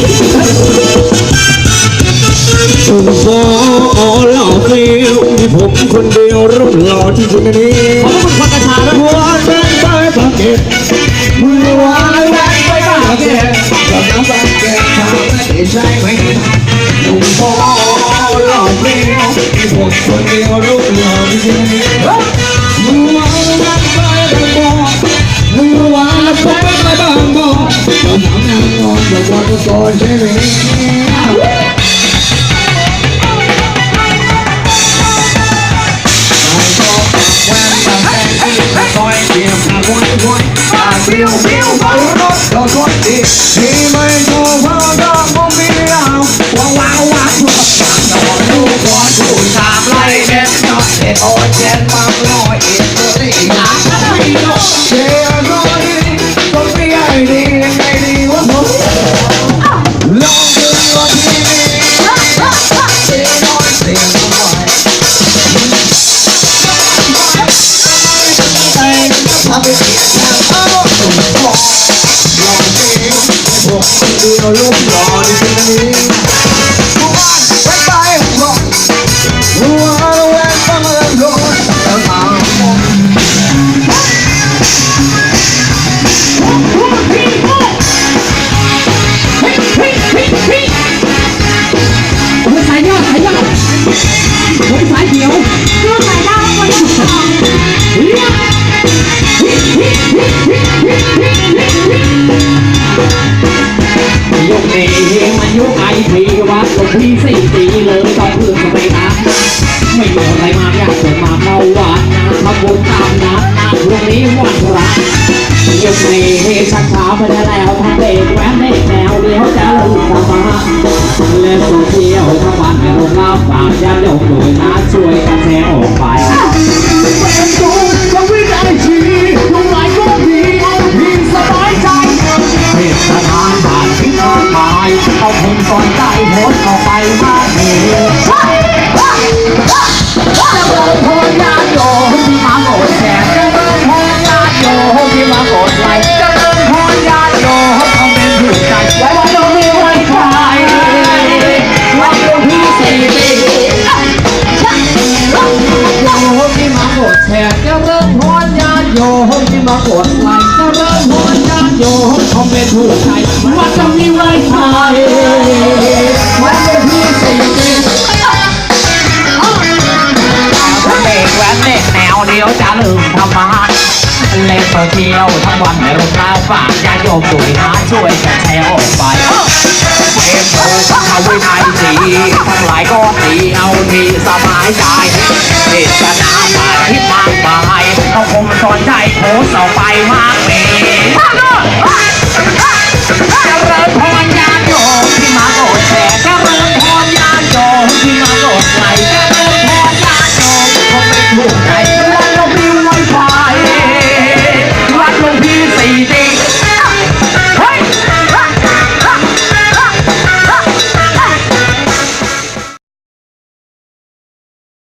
ให้ดูเดียวเนี่ยตุ่มโซ่หล่อเฟี้ยวมีผมคนเดียวรูปหล่อที่สุดในนี้ขอบคุณควันกระชาด้วยวานแว่นไปปากเก็ตวานแว่นไปปากเก็ตกับน้ำปากเก็ตทำไม่ได้ใช่ไหมตุ่มโซ่หล่อเฟี้ยวมีผมคนเดียวรูป ที่ไม่ถูกเพราะรักผมมีเราว้าวว้าวว้าวตอนลูกก่อนถูกสามไล่เด็ดเนาะเด็ดโอเจ็ดมา เดียวลูกหล่อที่ที่นี่ผู้บ้านไปไป ไปได้แล้วทั้งเด็กแว้นเด็กแนวเดียวจะลืมธรรมะเล่นโซเชียลทั้งวันไม่ลงรับฝากญาติโยมโดยนะช่วยกันแชร์ออกไปก็วิ่งไอทีลูกหลก็ดีมีสบายใจเทศนานผ่านที่มากมายเอาเพลงก่อนใจโพสต์ออกไปมาเหตุจะเริ่มพลญาติโยมที่มา โยมที่มากดไลค์จะเริ่มหัวใจโยนคอมเมนต์ถูกใจวันจะมีไว้ใครวันเป็นที่สิ่งที่เด็กแว้นเด็กแนวเดียวจะลืมทำมา เล่นโซเชียลทั้งวันไม่รู้ข่าวฝากญาติโยมด้วยนะช่วยกันแชร์ออกไปเอ็มโอเอาวินัยสีทั้งหลายก็ดีเอาทีสบายใจเทศนามาที่มากมายต้องคงสอนใจโพสต์ออกไปมากมีเจริ